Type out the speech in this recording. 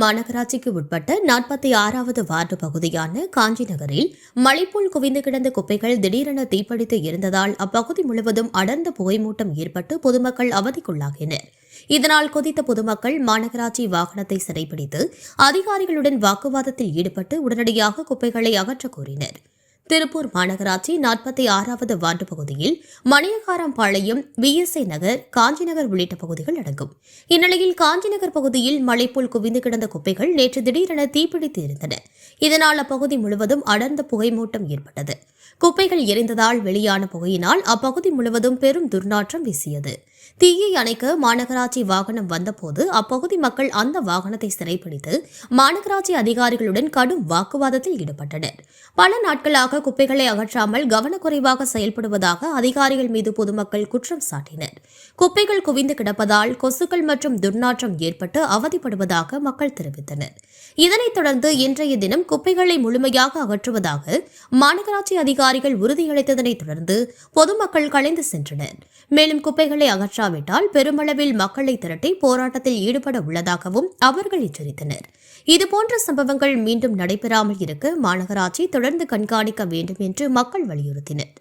மாநகராட்சிக்கு உட்பட்ட நாற்பத்தி ஆறாவது வார்டு பகுதியான காஞ்சி நகரில் மழைப்போல் குவிந்து கிடந்த குப்பைகள் திடீரென தீப்பிடித்து இருந்ததால் அப்பகுதி முழுவதும் அடர்ந்த புகைமூட்டம் ஏற்பட்டு பொதுமக்கள் அவதிக்குள்ளாகினர். இதனால் கொதித்த பொதுமக்கள் மாநகராட்சி வாகனத்தை சிறைப்பிடித்து அதிகாரிகளுடன் வாக்குவாதத்தில் ஈடுபட்டு உடனடியாக குப்பைகளை அகற்றக் கோரினா் திருப்பூர் மாநகராட்சி நாற்பத்தி ஆறாவது வார்டு பகுதியில் மணியகாரம்பாளையம் விஎஸ்ஐ நகர் காஞ்சிநகர் உள்ளிட்ட பகுதிகள் அடங்கும். இந்நிலையில் காஞ்சிநகர் பகுதியில் மழைப்போல் குவிந்து கிடந்த குப்பைகள் நேற்று திடீரென தீப்பிடித்து இருந்தன. இதனால் அப்பகுதி முழுவதும் அடர்ந்த புகைமூட்டம் ஏற்பட்டது. குப்பைகள் எரிந்ததால் வெளியான புகையினால் அப்பகுதி முழுவதும் பெரும் துர்நாற்றம் வீசியது. தீயை அணைக்க மாநகராட்சி வாகனம் வந்தபோது அப்பகுதி மக்கள் அந்த வாகனத்தை சிறைப்பிடித்து மாநகராட்சி அதிகாரிகளுடன் கடும் வாக்குவாதத்தில் ஈடுபட்டனர். பல நாட்களாக குப்பைகளை அகற்றாமல் கவனக்குறைவாக செயல்படுவதாக அதிகாரிகள் மீது பொதுமக்கள் குற்றம் சாட்டினர். குப்பைகள் குவிந்து கிடப்பதால் கொசுக்கள் மற்றும் துர்நாற்றம் ஏற்பட்டு அவதிப்படுவதாக மக்கள் தெரிவித்தனர். இதனைத் தொடர்ந்து இன்றைய தினம் குப்பைகளை முழுமையாக அகற்றுவதாக மாநகராட்சி அதிகாரிகள் உறுதியளித்ததனைத் தொடர்ந்து பொதுமக்கள் கலைந்து சென்றனர். மேலும் குப்பைகளை அகற்றாவிட்டால் பெருமளவில் மக்களை திரட்டி போராட்டத்தில் ஈடுபட உள்ளதாகவும் அவர்கள் எச்சரித்தனர். இதுபோன்ற சம்பவங்கள் மீண்டும் நடைபெறாமல் இருக்க மாநகராட்சி தொடர்ந்து கண்காணிக்க வேண்டும் என்று மக்கள் வலியுறுத்தினர்.